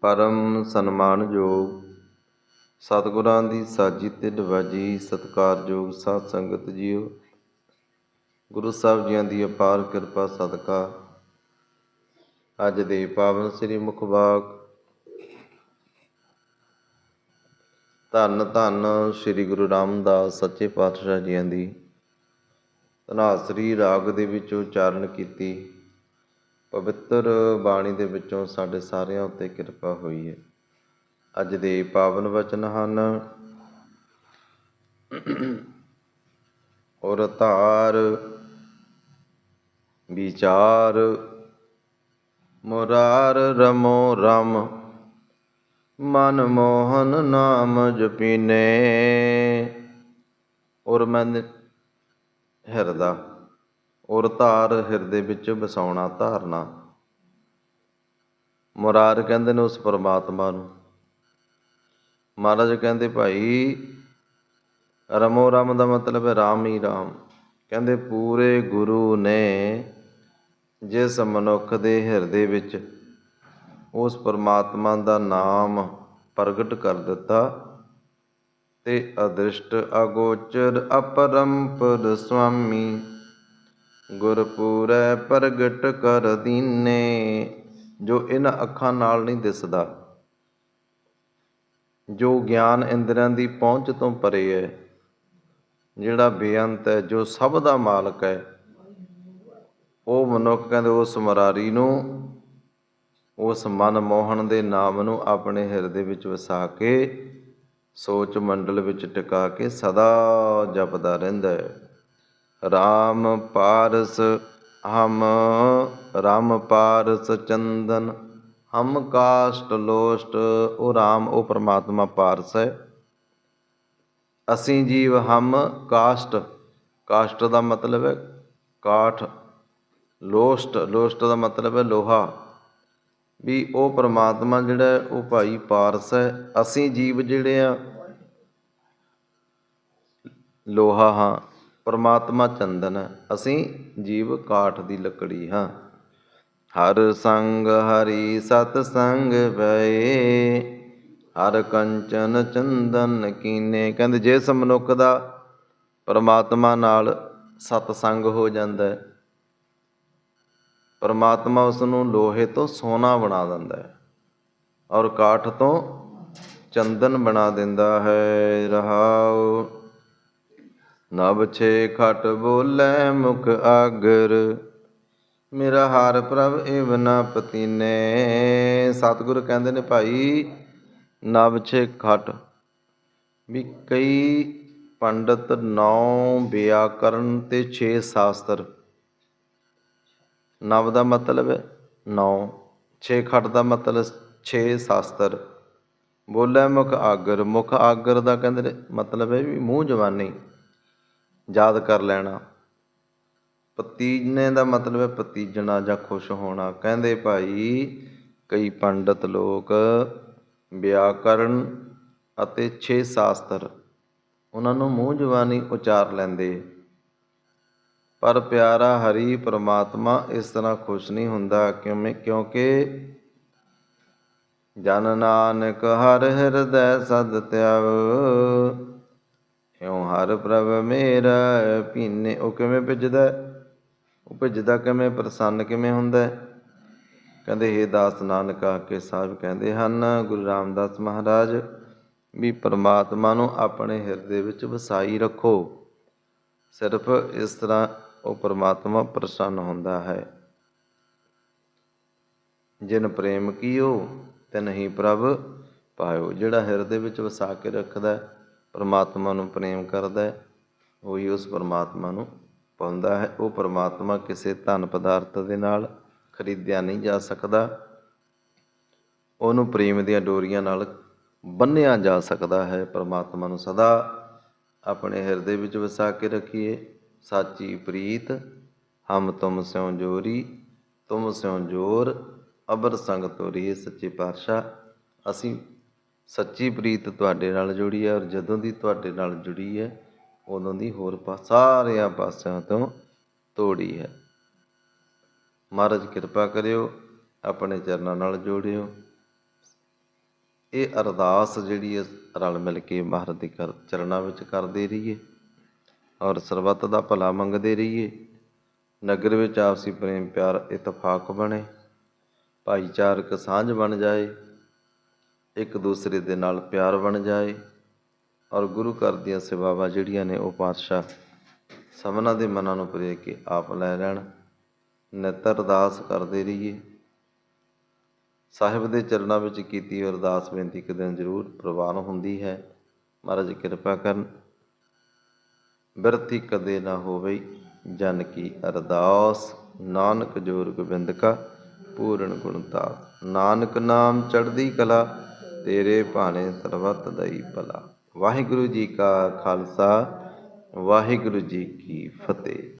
ਪਰਮ ਸਨਮਾਨਯੋਗ, ਸਤਿਗੁਰਾਂ ਦੀ ਸਾਜੀ ਤੇ ਨਵਾਜੀ ਸਤਿਕਾਰਯੋਗ ਸਾਧ ਸੰਗਤ ਜੀਓ। ਗੁਰੂ ਸਾਹਿਬ ਜੀਆਂ ਦੀ ਅਪਾਰ ਕਿਰਪਾ ਸਦਕਾ। ਅੱਜ ਦੇ ਪਾਵਨ ਸ੍ਰੀ ਮੁਖਵਾਕ ਧੰਨ ਧੰਨ ਸ੍ਰੀ ਗੁਰੂ ਰਾਮਦਾਸ ਸੱਚੇ ਪਾਤਸ਼ਾਹ ਜੀਆਂ ਦੀ। ਧਨਾਸਰੀ ਰਾਗ ਦੇ ਵਿੱਚ ਉਚਾਰਨ ਕੀਤੀ। ਪਵਿੱਤਰ ਬਾਣੀ ਦੇ ਵਿੱਚੋਂ ਸਾਡੇ ਸਾਰਿਆਂ ਉੱਤੇ ਕਿਰਪਾ ਹੋਈ ਹੈ। ਅੱਜ ਦੇ ਪਾਵਨ ਵਚਨ ਹਨ, ਔਰ ਧਾਰ ਵਿਚਾਰ, ਮੁਰਾਰ ਰਮੋ ਰਮ, ਮਨ ਮੋਹਨ ਨਾਮ ਜਪੀਨੇ, ਔਰ ਮਨ ਹਿਰਦਾ। ਔਰ ਧਾਰ ਹਿਰਦੇ ਵਿੱਚ ਵਸਾਉਣਾ ਧਾਰਨਾ। ਮੁਰਾਰ ਕਹਿੰਦੇ ਨੇ ਉਸ ਪਰਮਾਤਮਾ ਨੂੰ। ਮਹਾਰਾਜ ਕਹਿੰਦੇ, ਭਾਈ, ਰਮੋ ਰਮ ਦਾ ਮਤਲਬ ਹੈ ਰਾਮ ਹੀ ਰਾਮ। ਕਹਿੰਦੇ, ਪੂਰੇ ਗੁਰੂ ਨੇ ਜਿਸ ਮਨੁੱਖ ਦੇ ਹਿਰਦੇ ਵਿੱਚ ਉਸ ਪਰਮਾਤਮਾ ਦਾ ਨਾਮ ਪ੍ਰਗਟ ਕਰ ਦਿੱਤਾ ਤੇ ਅਦ੍ਰਿਸ਼ਟ ਅਗੋਚਰ ਅਪਰੰਪਰ ਸੁਆਮੀ ਗੁਰਪੂਰੈ ਪ੍ਰਗਟ ਕਰ ਦੀਨੇ, ਜੋ ਇਹਨਾਂ ਅੱਖਾਂ ਨਾਲ ਨਹੀਂ ਦਿਸਦਾ। ਜੋ ਗਿਆਨ ਇੰਦਰੀਆਂ ਦੀ ਪਹੁੰਚ ਤੋਂ ਪਰੇ ਹੈ, ਜਿਹੜਾ ਬੇਅੰਤ ਹੈ, ਜੋ ਸਭ ਦਾ ਮਾਲਕ ਹੈ, ਉਹ ਮਨੁੱਖ ਕਹਿੰਦੇ ਉਸ ਮਰਾਰੀ ਨੂੰ, ਉਸ ਮਨ ਮੋਹਣ ਦੇ ਨਾਮ ਨੂੰ ਆਪਣੇ ਹਿਰਦੇ ਵਿੱਚ ਵਸਾ ਕੇ, ਸੋਚ ਮੰਡਲ ਵਿੱਚ ਟਿਕਾ ਕੇ ਸਦਾ ਜਪਦਾ ਰਹਿੰਦਾ ਹੈ। ਰਾਮ ਪਾਰਸ ਹਮ, ਰਾਮ ਪਾਰਸ ਚੰਦਨ, ਹਮ ਕਾਸ਼ਟ ਲੋਸ਼ਟ, ਉਹ ਰਾਮ, ਉਹ ਪ੍ਰਮਾਤਮਾ ਪਾਰਸ ਹੈ। ਅਸੀਂ ਜੀਵ ਹਮ ਕਾਸ਼ਟ ਕਾਸ਼ਟ ਦਾ ਮਤਲਬ ਹੈ ਕਾਠ, ਲੋਸ਼ਟ ਲੋਸ਼ਟ ਦਾ ਮਤਲਬ ਹੈ ਲੋਹਾ। ਵੀ ਉਹ ਪ੍ਰਮਾਤਮਾ ਜਿਹੜਾ ਉਹ ਭਾਈ ਪਾਰਸ ਹੈ। ਅਸੀਂ ਜੀਵ ਜਿਹੜੇ ਆ, ਲੋਹਾ ਹਾਂ। ਪਰਮਾਤਮਾ ਚੰਦਨ ਹੈ ਅਸੀਂ ਜੀਵ ਕਾਠ ਦੀ ਲੱਕੜੀ ਹਾਂ। ਹਰ ਸੰਗ ਹਰੀ ਸਤ ਸੰਗ ਭਏ ਹਰ ਕੰਚਨ ਚੰਦਨ ਕੀਨੇ। ਕਹਿੰਦੇ ਜਿਸ ਮਨੁੱਖ ਦਾ ਪਰਮਾਤਮਾ ਨਾਲ ਸਤ ਸੰਗ ਹੋ ਜਾਂਦਾ ਹੈ, ਪਰਮਾਤਮਾ ਉਸ ਨੂੰ ਲੋਹੇ ਤੋਂ ਸੋਨਾ ਬਣਾ ਦਿੰਦਾ ਹੈ ਔਰ ਕਾਠ ਤੋਂ ਚੰਦਨ ਬਣਾ ਦਿੰਦਾ ਹੈ। ਰਹਾਉ ਨਭ ਛੇ ਖਟ ਬੋਲੇ ਮੁਖ ਆਗਰ, ਮੇਰਾ ਹਾਰ ਪ੍ਰਭ ਏਵ ਨ ਪਤੀਨੇ। ਸਤਿਗੁਰ ਕਹਿੰਦੇ ਨੇ ਭਾਈ ਨਭ ਛੇ ਖਟ ਵੀ ਕਈ ਪੰਡਤ ਨੌ ਵਿਆਕਰਨ ਤੇ 6 ਸ਼ਾਸਤਰ। ਨਵ ਦਾ ਮਤਲਬ ਹੈ ਨੌ 6 ਖਟ ਦਾ ਮਤਲਬ 6 ਸ਼ਾਸਤਰ। ਬੋਲੇ ਮੁਖ ਆਗਰ ਮੁਖ ਆਗਰ ਦਾ ਕਹਿੰਦੇ ਨੇ ਮਤਲਬ ਹੈ ਵੀ ਮੂੰਹ ਜਵਾਨੀ। ਯਾਦ ਕਰ ਲੈਣਾ। ਪਤੀਜਨੇ ਦਾ ਮਤਲਬ ਹੈ ਪਤੀਜਣਾ ਜਾਂ ਖੁਸ਼ ਹੋਣਾ। ਕਹਿੰਦੇ ਭਾਈ, ਕਈ ਪੰਡਤ ਲੋਕ ਵਿਆਕਰਨ ਅਤੇ ਛੇ ਸ਼ਾਸਤਰ, ਉਹਨਾਂ ਨੂੰ ਮੂੰਹ ਜਵਾਨੀ ਉਚਾਰ ਲੈਂਦੇ। ਪਰ ਪਿਆਰਾ ਹਰੀ ਪ੍ਰਮਾਤਮਾ ਇਸ ਤਰ੍ਹਾਂ ਖੁਸ਼ ਨਹੀਂ ਹੁੰਦਾ ਕਿਉਂ ਕਿਉਂਕਿ ਜਨ ਨਾਨਕ ਹਰ ਹਿਰਦੈ ਸਦ ਤਿਆਵ ਇਉ ਹਰ ਪ੍ਰਭ ਮੇਰਾ ਪੀਨੇ ਉਹ ਕਿਵੇਂ ਭਿੱਜਦਾ? ਉਹ ਭਿੱਜਦਾ ਕਿਵੇਂ? ਪ੍ਰਸੰਨ ਕਿਵੇਂ ਹੁੰਦਾ? ਕਹਿੰਦੇ, ਹੇ ਦਾਸ ਨਾਨਕ ਆਕੇ ਸਾਹਿਬ ਕਹਿੰਦੇ ਹਨ, ਗੁਰੂ ਰਾਮਦਾਸ ਮਹਾਰਾਜ, ਵੀ ਪਰਮਾਤਮਾ ਨੂੰ ਆਪਣੇ ਹਿਰਦੇ ਵਿੱਚ ਵਸਾਈ ਰੱਖੋ। ਸਿਰਫ ਇਸ ਤਰ੍ਹਾਂ ਉਹ ਪਰਮਾਤਮਾ ਪ੍ਰਸੰਨ ਹੁੰਦਾ ਹੈ। ਜਿਨ ਪ੍ਰੇਮ ਕੀਓ ਤੇ ਨਹੀਂ ਪ੍ਰਭ ਪਾਇਓ, ਜਿਹੜਾ ਹਿਰਦੇ ਵਿੱਚ ਵਸਾ ਕੇ ਰੱਖਦਾ ਹੈ। ਪਰਮਾਤਮਾ ਨੂੰ ਪ੍ਰੇਮ ਕਰਦਾ ਹੈ, ਉਹੀ ਉਸ ਪਰਮਾਤਮਾ ਨੂੰ ਪਾਉਂਦਾ ਹੈ। ਉਹ ਪਰਮਾਤਮਾ ਕਿਸੇ ਧਨ ਪਦਾਰਥ ਦੇ ਨਾਲ ਖਰੀਦਿਆ ਨਹੀਂ ਜਾ ਸਕਦਾ। ਉਹਨੂੰ ਪ੍ਰੇਮ ਦੀਆਂ ਡੋਰੀਆਂ ਨਾਲ ਬੰਨਿਆ ਜਾ ਸਕਦਾ ਹੈ। ਪਰਮਾਤਮਾ ਨੂੰ ਸਦਾ ਆਪਣੇ ਹਿਰਦੇ ਵਿੱਚ ਵਸਾ ਕੇ ਰੱਖੀਏ। ਸਾਚੀ ਪ੍ਰੀਤ, ਹਮ ਤੁਮ ਸਿਉ ਜੋਰੀ, ਤੁਮ ਸਿਉ ਜੋਰ, ਅਬਰ ਸੰਗ ਤੋਰੀ ਸੱਚੇ ਪਾਤਸ਼ਾਹ। ਅਸੀਂ ਸੱਚੀ ਪ੍ਰੀਤ ਤੁਹਾਡੇ ਨਾਲ ਜੁੜੀ ਹੈ ਔਰ ਜਦੋਂ ਦੀ ਤੁਹਾਡੇ ਨਾਲ ਜੁੜੀ ਹੈ, ਉਦੋਂ ਦੀ ਹੋਰ ਪਾ, ਸਾਰਿਆਂ ਪਾਸਿਆਂ ਤੋਂ ਤੋੜੀ ਹੈ। ਮਹਾਰਾਜ ਕਿਰਪਾ ਕਰਿਓ, ਆਪਣੇ ਚਰਨਾਂ ਨਾਲ ਜੋੜਿਓ। ਇਹ ਅਰਦਾਸ ਜਿਹੜੀ ਹੈ, ਰਲ ਮਿਲ ਕੇ ਮਹਾਰਾਜ ਦੇ ਕਰ ਚਰਨਾਂ ਵਿੱਚ ਕਰਦੇ ਰਹੀਏ ਔਰ ਸਰਬੱਤ ਦਾ ਭਲਾ ਮੰਗਦੇ ਰਹੀਏ। ਨਗਰ ਵਿੱਚ ਆਪਸੀ ਪ੍ਰੇਮ ਪਿਆਰ ਇਤਫਾਕ ਬਣੇ। ਭਾਈਚਾਰਕ ਸਾਂਝ ਬਣ ਜਾਏ। ਇੱਕ ਦੂਸਰੇ ਦੇ ਨਾਲ ਪਿਆਰ ਬਣ ਜਾਏ ਔਰ ਗੁਰੂ ਘਰ ਦੀਆਂ ਸੇਵਾਵਾਂ ਜਿਹੜੀਆਂ ਨੇ ਉਹ ਪਾਤਸ਼ਾਹ ਸਭਨਾਂ ਦੇ ਮਨਾਂ ਨੂੰ ਪ੍ਰੇਰ ਕੇ ਆਪ ਲੈ ਲੈਣ ਨਿੱਤ ਅਰਦਾਸ ਕਰਦੇ ਰਹੀਏ। ਸਾਹਿਬ ਦੇ ਚਰਨਾਂ ਵਿੱਚ ਕੀਤੀ ਅਰਦਾਸ ਬੇਨਤੀ ਇੱਕ ਦਿਨ ਜ਼ਰੂਰ ਪ੍ਰਵਾਨ ਹੁੰਦੀ ਹੈ। ਮਹਾਰਾਜ ਕਿਰਪਾ ਕਰਨ। ਬਿਰਥੀ ਕਦੇ ਨਾ ਹੋਵੇ ਜਨ ਕੀ ਅਰਦਾਸ। ਨਾਨਕ ਜੋਰ ਗੋਬਿੰਦ ਕਾ ਪੂਰਨ ਗੁਣਤਾ ਨਾਨਕ ਨਾਮ ਚੜ੍ਹਦੀ ਕਲਾ ਤੇਰੇ ਭਾਣੇ ਸਰਬੱਤ ਦਈ ਭਲਾ। ਵਾਹਿਗੁਰੂ ਜੀ ਕਾ ਖਾਲਸਾ ਵਾਹਿਗੁਰੂ ਜੀ ਕੀ ਫਤਿਹ।